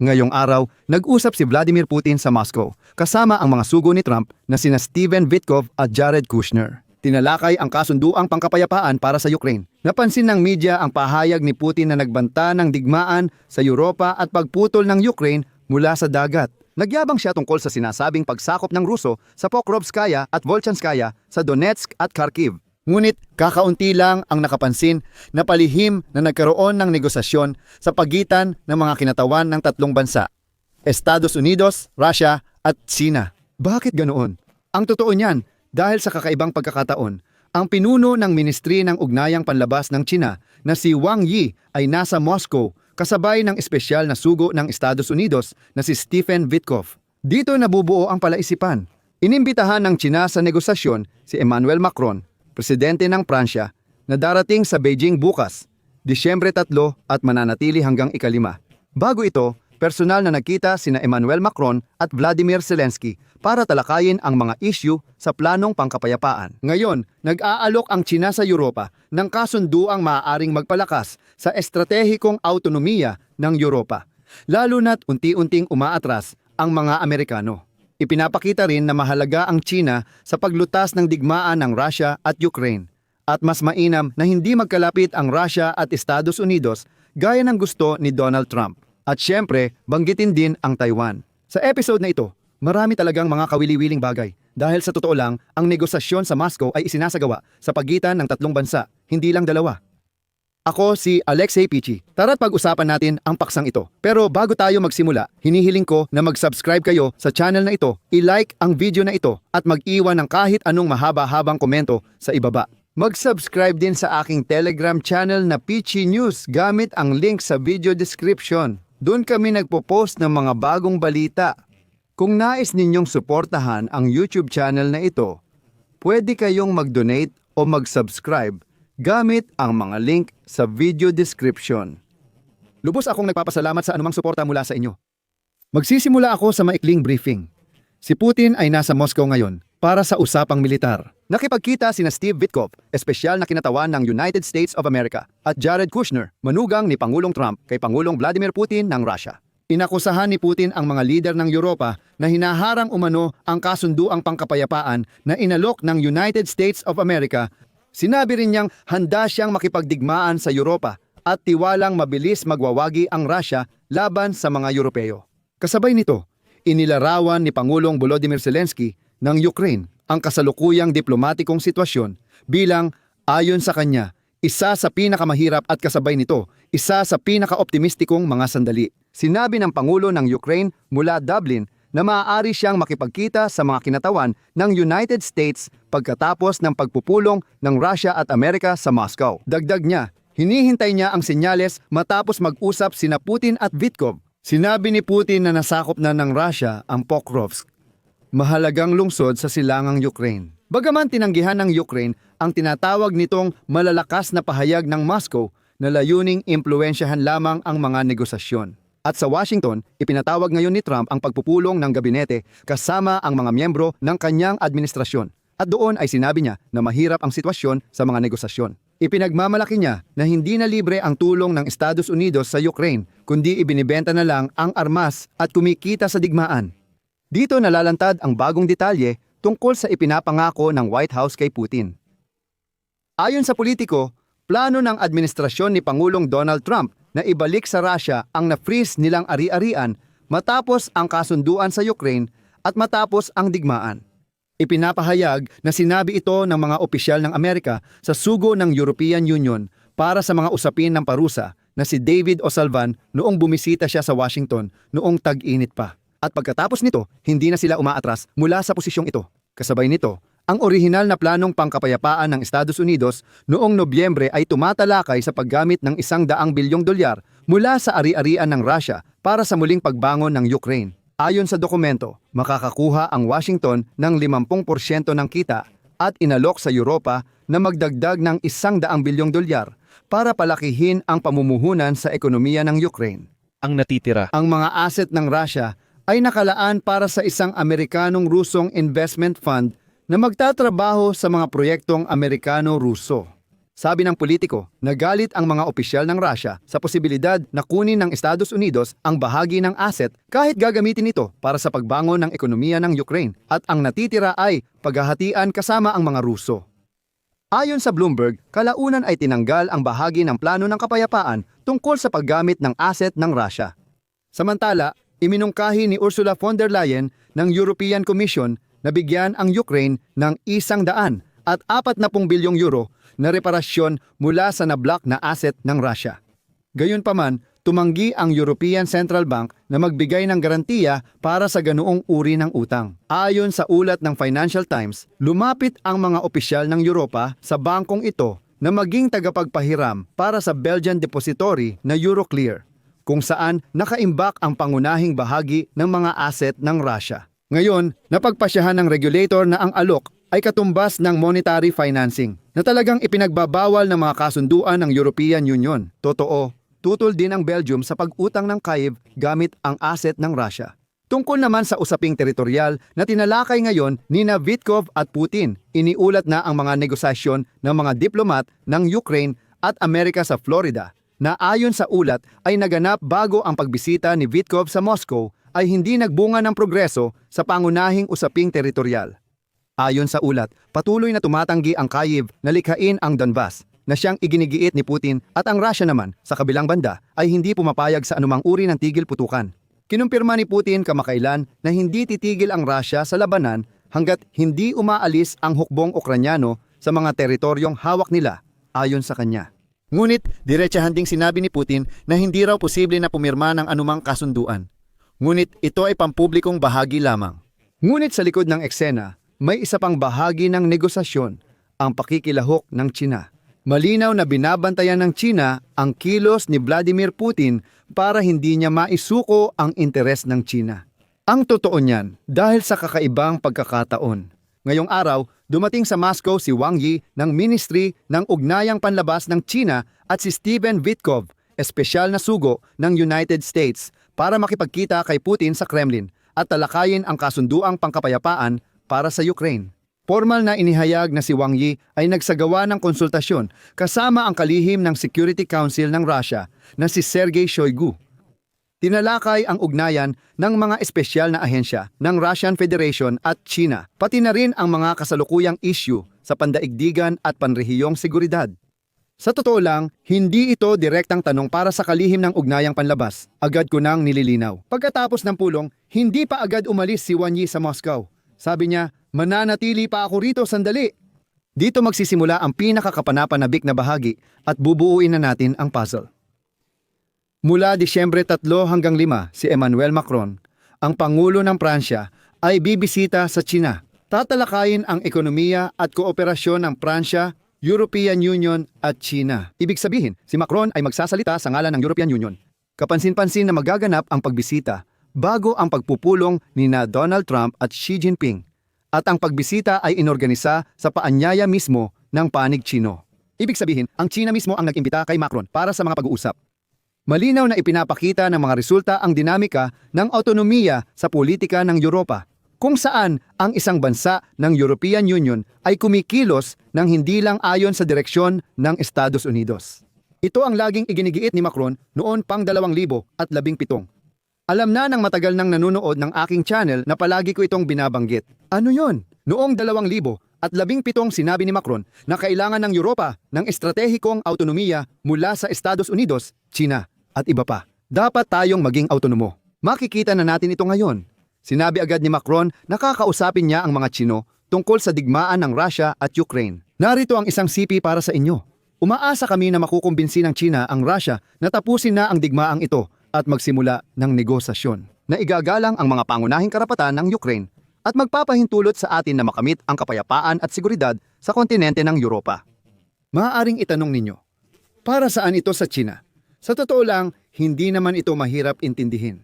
Ngayong araw, nag-usap si Vladimir Putin sa Moscow kasama ang mga sugo ni Trump na sina Steven Vitkov at Jared Kushner. Tinalakay ang kasunduang pangkapayapaan para sa Ukraine. Napansin ng media ang pahayag ni Putin na nagbanta ng digmaan sa Europa at pagputol ng Ukraine mula sa dagat. Nagyabang siya tungkol sa sinasabing pagsakop ng Ruso sa Pokrovskaya at Volchanskaya sa Donetsk at Kharkiv. Ngunit kakaunti lang ang nakapansin na palihim na nagkaroon ng negosasyon sa pagitan ng mga kinatawan ng tatlong bansa, Estados Unidos, Russia at China. Bakit ganoon? Ang totoo niyan, dahil sa kakaibang pagkakataon, ang pinuno ng Ministry ng Ugnayang Panlabas ng China na si Wang Yi ay nasa Moscow kasabay ng espesyal na sugo ng Estados Unidos na si Stephen Vitkov. Dito nabubuo ang palaisipan. Inimbitahan ng China sa negosasyon si Emmanuel Macron, presidente ng Pransya, na darating sa Beijing bukas, Disyembre 3 at mananatili hanggang ikalima. Bago ito, personal na nagkita sina Emmanuel Macron at Vladimir Zelensky para talakayin ang mga issue sa planong pangkapayapaan. Ngayon, nag-aalok ang China sa Europa ng kasunduang maaaring magpalakas sa estratehikong autonomiya ng Europa, lalo na't unti-unting umaatras ang mga Amerikano. Ipinapakita rin na mahalaga ang China sa paglutas ng digmaan ng Russia at Ukraine at mas mainam na hindi magkalapit ang Russia at Estados Unidos gaya ng gusto ni Donald Trump. At syempre, banggitin din ang Taiwan. Sa episode na ito, marami talagang mga kawili-wiling bagay dahil sa totoo lang, ang negosasyon sa Moscow ay isinasagawa sa pagitan ng tatlong bansa, hindi lang dalawa. Ako si Alexei Pichi. Tara't pag-usapan natin ang paksang ito. Pero bago tayo magsimula, hinihiling ko na mag-subscribe kayo sa channel na ito, i-like ang video na ito at mag-iwan ng kahit anong mahaba-habang komento sa ibaba. Mag-subscribe din sa aking Telegram channel na Pichi News gamit ang link sa video description. Doon kami nagpo-post ng mga bagong balita. Kung nais ninyong suportahan ang YouTube channel na ito, pwede kayong mag-donate o mag-subscribe gamit ang mga link sa video description. Lubos akong nagpapasalamat sa anumang suporta mula sa inyo. Magsisimula ako sa maikling briefing. Si Putin ay nasa Moscow ngayon para sa usapang militar. Nakipagkita sina Steve Vitkov, espesyal na kinatawan ng United States of America, at Jared Kushner, manugang ni Pangulong Trump kay Pangulong Vladimir Putin ng Russia. Inakusahan ni Putin ang mga lider ng Europa na hinaharang umano ang kasunduang pangkapayapaan na inalok ng United States of America. Sinabi rin niyang handa siyang makipagdigmaan sa Europa at tiwalang mabilis magwawagi ang Russia laban sa mga Europeo. Kasabay nito, inilarawan ni Pangulong Volodymyr Zelensky ng Ukraine ang kasalukuyang diplomatikong sitwasyon bilang ayon sa kanya isa sa pinakamahirap at kasabay nito, isa sa pinaka-optimistikong mga sandali. Sinabi ng Pangulo ng Ukraine mula Dublin na maaari siyang makipagkita sa mga kinatawan ng United States pagkatapos ng pagpupulong ng Russia at Amerika sa Moscow. Dagdag niya, hinihintay niya ang senyales matapos mag-usap sina Putin at Vitkov. Sinabi ni Putin na nasakop na ng Russia ang Pokrovsk mahalagang lungsod sa silangang Ukraine. Bagaman tinanggihan ng Ukraine ang tinatawag nitong malalakas na pahayag ng Moscow na layuning impluensyahan lamang ang mga negosasyon. At sa Washington, ipinatawag ngayon ni Trump ang pagpupulong ng gabinete kasama ang mga miyembro ng kanyang administrasyon. At doon ay sinabi niya na mahirap ang sitwasyon sa mga negosasyon. Ipinagmamalaki niya na hindi na libre ang tulong ng Estados Unidos sa Ukraine, kundi ibinibenta na lang ang armas at kumikita sa digmaan. Dito nalalantad ang bagong detalye tungkol sa ipinapangako ng White House kay Putin. Ayon sa politiko, plano ng administrasyon ni Pangulong Donald Trump na ibalik sa Russia ang na-freeze nilang ari-arian matapos ang kasunduan sa Ukraine at matapos ang digmaan. Ipinapahayag na sinabi ito ng mga opisyal ng Amerika sa sugo ng European Union para sa mga usapin ng parusa na si David O'Sullivan noong bumisita siya sa Washington noong tag-init pa. At pagkatapos nito, hindi na sila umaatras mula sa posisyong ito. Kasabay nito, ang orihinal na planong pangkapayapaan ng Estados Unidos noong Nobyembre ay tumatalakay sa paggamit ng isang daang bilyong dolyar mula sa ari-arian ng Russia para sa muling pagbangon ng Ukraine. Ayon sa dokumento, makakakuha ang Washington ng 50% ng kita at inalok sa Europa na magdagdag ng isang daang bilyong dolyar para palakihin ang pamumuhunan sa ekonomiya ng Ukraine. ang natitira. Ang mga asset ng Russia ay nakalaan para sa isang Amerikanong-Rusong investment fund na magtatrabaho sa mga proyektong Amerikano-Ruso. Sabi ng politiko, nagalit ang mga opisyal ng Russia sa posibilidad na kunin ng Estados Unidos ang bahagi ng asset kahit gagamitin ito para sa pagbangon ng ekonomiya ng Ukraine at ang natitira ay paghahatian kasama ang mga Ruso. Ayon sa Bloomberg, kalaunan ay tinanggal ang bahagi ng plano ng kapayapaan tungkol sa paggamit ng asset ng Russia. Samantala, iminungkahi ni Ursula von der Leyen ng European Commission na bigyan ang Ukraine ng isang daan at apat na pung bilyong euro na reparasyon mula sa nablock na asset ng Russia. Gayunpaman, tumanggi ang European Central Bank na magbigay ng garantiya para sa ganoong uri ng utang. Ayon sa ulat ng Financial Times, lumapit ang mga opisyal ng Europa sa bangkong ito na maging tagapagpahiram para sa Belgian Depository na Euroclear, kung saan nakaimbak ang pangunahing bahagi ng mga asset ng Russia. Ngayon, napagpasyahan ng regulator na ang alok ay katumbas ng monetary financing na talagang ipinagbabawal ng mga kasunduan ng European Union. Totoo, tutol din ang Belgium sa pag-utang ng Kyiv gamit ang asset ng Russia. Tungkol naman sa usaping teritorial na tinalakay ngayon ni na Vitkov at Putin, iniulat na ang mga negosasyon ng mga diplomat ng Ukraine at Amerika sa Florida na ayon sa ulat ay naganap bago ang pagbisita ni Vitkov sa Moscow ay hindi nagbunga ng progreso sa pangunahing usaping teritorial. Ayon sa ulat, patuloy na tumatanggi ang Kyiv na likhain ang Donbas na siyang iginigiit ni Putin at ang Russia naman sa kabilang banda ay hindi pumapayag sa anumang uri ng tigil putukan. Kinumpirma ni Putin kamakailan na hindi titigil ang Russia sa labanan hanggat hindi umaalis ang hukbong Ukranyano sa mga teritoryong hawak nila ayon sa kanya. Ngunit diretsahan ding sinabi ni Putin na hindi raw posible na pumirma ng anumang kasunduan. Ngunit ito ay pampublikong bahagi lamang. Ngunit sa likod ng eksena, may isa pang bahagi ng negosasyon, ang pakikilahok ng China. Malinaw na binabantayan ng China ang kilos ni Vladimir Putin para hindi niya maisuko ang interes ng China. Ang totoo niyan dahil sa kakaibang pagkakataon. Ngayong araw, dumating sa Moscow si Wang Yi ng Ministry ng Ugnayang Panlabas ng China at si Steven Vitkov, espesyal na sugo ng United States para makipagkita kay Putin sa Kremlin at talakayin ang kasunduang pangkapayapaan para sa Ukraine. Formal na inihayag na si Wang Yi ay nagsagawa ng konsultasyon kasama ang kalihim ng Security Council ng Russia na si Sergei Shoigu. Tinalakay ang ugnayan ng mga espesyal na ahensya ng Russian Federation at China, pati na rin ang mga kasalukuyang issue sa pandaigdigan at panrehiyong seguridad. Sa totoo lang, hindi ito direktang tanong para sa kalihim ng ugnayang panlabas. Agad ko nang nililinaw. Pagkatapos ng pulong, hindi pa agad umalis si Wang Yi sa Moscow. Sabi niya, mananatili pa ako rito sandali. Dito magsisimula ang pinakakapanapanabik na bahagi at bubuuin na natin ang puzzle. Mula Disyembre 3 hanggang 5, si Emmanuel Macron, ang Pangulo ng Pransya, ay bibisita sa China. Tatalakayin ang ekonomiya at kooperasyon ng Pransya, European Union at China. Ibig sabihin, si Macron ay magsasalita sa ngalan ng European Union. Kapansin-pansin na magaganap ang pagbisita bago ang pagpupulong ni na Donald Trump at Xi Jinping. At ang pagbisita ay inorganisa sa paanyaya mismo ng panig Chino. Ibig sabihin, ang China mismo ang nag-imbita kay Macron para sa mga pag-uusap. Malinaw na ipinapakita ng mga resulta ang dinamika ng autonomiya sa politika ng Europa, kung saan ang isang bansa ng European Union ay kumikilos ng hindi lang ayon sa direksyon ng Estados Unidos. Ito ang laging iginigiit ni Macron noon pang 2017. Alam na ng matagal nang nanonood ng aking channel na palagi ko itong binabanggit. Ano yon? Noong 2000 at labing pitong sinabi ni Macron na kailangan ng Europa ng estratehikong autonomiya mula sa Estados Unidos, China at iba pa. Dapat tayong maging autonomo. Makikita na natin ito ngayon. Sinabi agad ni Macron na kakausapin niya ang mga Chino tungkol sa digmaan ng Russia at Ukraine. Narito ang isang sipi para sa inyo. Umaasa kami na makukumbinsi ng China ang Russia na tapusin na ang digmaang ito at magsimula ng negosasyon na igagalang ang mga pangunahing karapatan ng Ukraine at magpapahintulot sa atin na makamit ang kapayapaan at seguridad sa kontinente ng Europa. Maaaring itanong ninyo, para saan ito sa China? Sa totoo lang, hindi naman ito mahirap intindihin.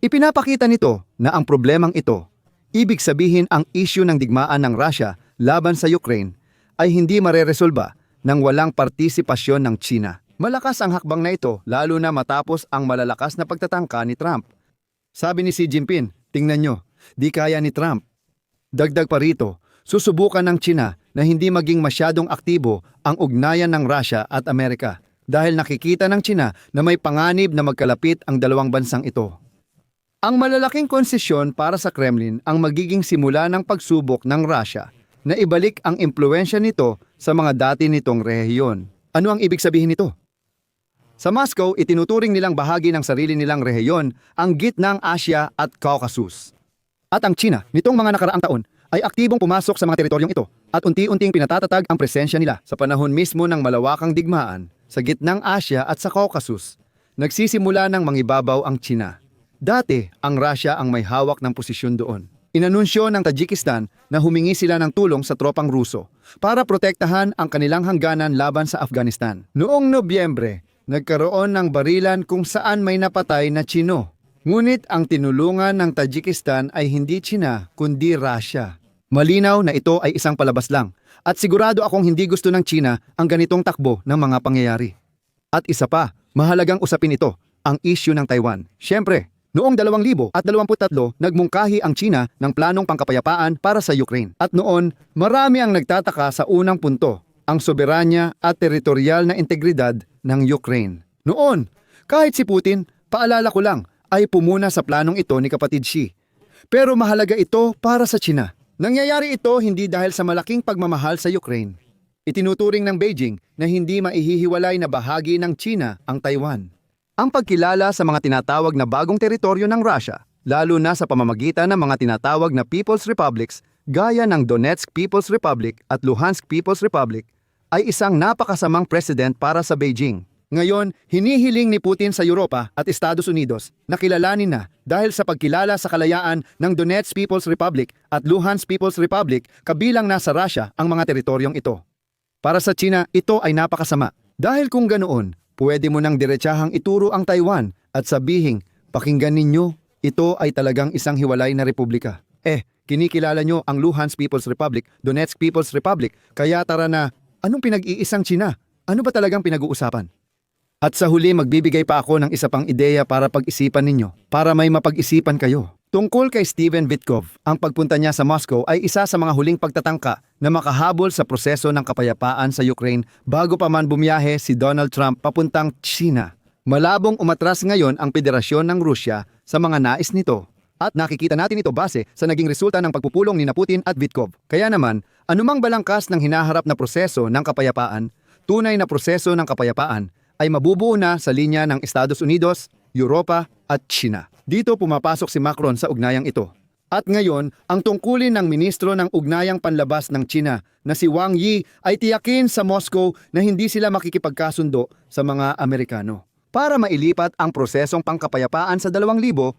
Ipinapakita nito na ang problemang ito, ibig sabihin ang issue ng digmaan ng Russia laban sa Ukraine, ay hindi mareresolba nang walang partisipasyon ng China. Malakas ang hakbang na ito lalo na matapos ang malalakas na pagtatangka ni Trump. Sabi ni Xi Jinping, tingnan nyo, di kaya ni Trump. Dagdag pa rito, susubukan ng China na hindi maging masyadong aktibo ang ugnayan ng Russia at Amerika dahil nakikita ng China na may panganib na magkalapit ang dalawang bansang ito. Ang malalaking konsesyon para sa Kremlin ang magiging simula ng pagsubok ng Russia na ibalik ang impluensya nito sa mga dati nitong rehiyon. Ano ang ibig sabihin nito? Sa Moscow, itinuturing nilang bahagi ng sarili nilang rehiyon ang gitnang Asya at Caucasus. At ang China, nitong mga nakaraang taon, ay aktibong pumasok sa mga teritoryong ito at unti-unting pinatatatag ang presensya nila sa panahon mismo ng malawakang digmaan sa gitnang Asya at sa Caucasus. Nagsisimula ng mangibabaw ang China. Dati, ang Russia ang may hawak ng posisyon doon. Inanunsyo ng Tajikistan na humingi sila ng tulong sa tropang Ruso para protektahan ang kanilang hangganan laban sa Afghanistan. Noong Nobyembre, nagkaroon ng barilan kung saan may napatay na Chino. Ngunit ang tinulungan ng Tajikistan ay hindi China kundi Russia. Malinaw na ito ay isang palabas lang at sigurado akong hindi gusto ng China ang ganitong takbo ng mga pangyayari. At isa pa, mahalagang usapin ito, ang issue ng Taiwan. Siyempre, noong 2023 nagmungkahi ang China ng planong pangkapayapaan para sa Ukraine. At noon, marami ang nagtataka sa unang punto, ang soberanya at teritorial na integridad ng Ukraine. Noon, kahit si Putin, paalala ko lang, ay pumuna sa planong ito ni kapatid Xi. Pero mahalaga ito para sa China. Nangyayari ito hindi dahil sa malaking pagmamahal sa Ukraine. Itinuturing ng Beijing na hindi maihihiwalay na bahagi ng China ang Taiwan. Ang pagkilala sa mga tinatawag na bagong teritoryo ng Russia, lalo na sa pamamagitan ng mga tinatawag na People's Republics gaya ng Donetsk People's Republic at Luhansk People's Republic, ay isang napakasamang president para sa Beijing. Ngayon, hinihiling ni Putin sa Europa at Estados Unidos na kilalanin na dahil sa pagkilala sa kalayaan ng Donetsk People's Republic at Luhansk People's Republic kabilang nasa Russia ang mga teritoryong ito. Para sa China, ito ay napakasama. Dahil kung ganoon, pwede mo nang diretsahang ituro ang Taiwan at sabihing, pakinggan ninyo, ito ay talagang isang hiwalay na republika. Eh, kinikilala nyo ang Luhansk People's Republic, Donetsk People's Republic, kaya tara na, anong pinag-iisang China? Ano ba talagang pinag-uusapan? At sa huli magbibigay pa ako ng isa pang ideya para pag-isipan ninyo, para may mapag-isipan kayo. Tungkol kay Steven Vitkov, ang pagpunta niya sa Moscow ay isa sa mga huling pagtatangka na makahabol sa proseso ng kapayapaan sa Ukraine bago pa man bumiyahe si Donald Trump papuntang China. Malabong umatras ngayon ang Federasyon ng Rusya sa mga nais nito. At nakikita natin ito base sa naging resulta ng pagpupulong ni Putin at Vitkov. Kaya naman, anumang balangkas ng hinaharap na proseso ng kapayapaan, tunay na proseso ng kapayapaan, ay mabubuo na sa linya ng Estados Unidos, Europa at China. Dito pumapasok si Macron sa ugnayang ito. At ngayon, ang tungkulin ng ministro ng ugnayang panlabas ng China na si Wang Yi ay tiyakin sa Moscow na hindi sila makikipagkasundo sa mga Amerikano para mailipat ang prosesong pangkapayapaan sa 2026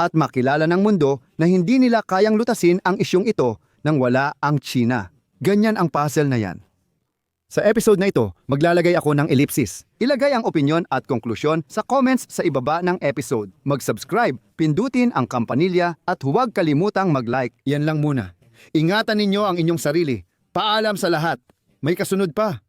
at makilala ng mundo na hindi nila kayang lutasin ang isyong ito nang wala ang China. Ganyan ang puzzle na yan. Sa episode na ito, maglalagay ako ng ellipsis. Ilagay ang opinion at konklusyon sa comments sa ibaba ng episode. Mag-subscribe, pindutin ang kampanilya at huwag kalimutang mag-like. Yan lang muna. Ingatan ninyo ang inyong sarili. Paalam sa lahat. May kasunod pa.